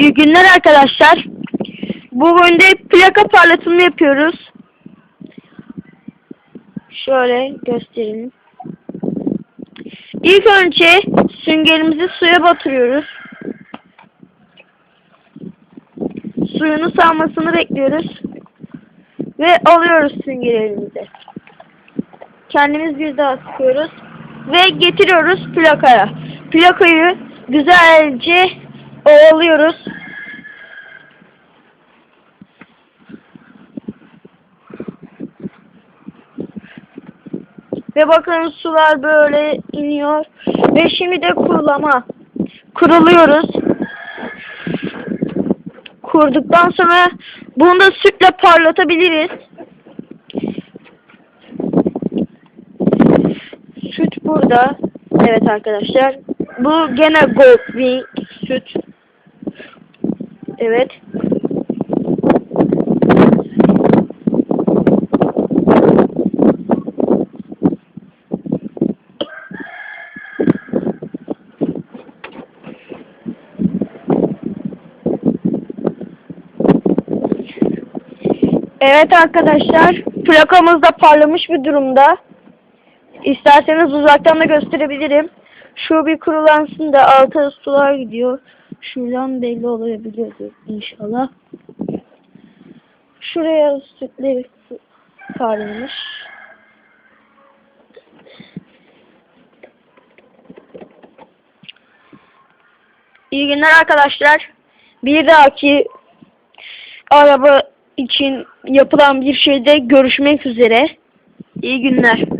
İyi günler arkadaşlar. Bugün de plaka parlatımı yapıyoruz. Şöyle göstereyim. İlk önce süngerimizi suya batırıyoruz. Suyunu salmasını bekliyoruz. Ve alıyoruz süngerimizi. Kendimiz bir daha sıkıyoruz. Ve getiriyoruz plakaya. Plakayı güzelce oyalıyoruz. Ve bakın sular böyle iniyor. Ve şimdi de kurulama. Kuruluyoruz. Kurduktan sonra bunu da sütle parlatabiliriz. Süt burada. Evet arkadaşlar. Bu gene Goldwing süt. Evet. Evet arkadaşlar. Plakamız da parlamış bir durumda. İsterseniz uzaktan da gösterebilirim. Şu bir kurulansın da alta sular gidiyor. Şuradan belli olabiliyordur inşallah. Şuraya sütleri parlamış. İyi günler arkadaşlar. Bir dahaki araba için yapılan bir şeyde görüşmek üzere. İyi günler.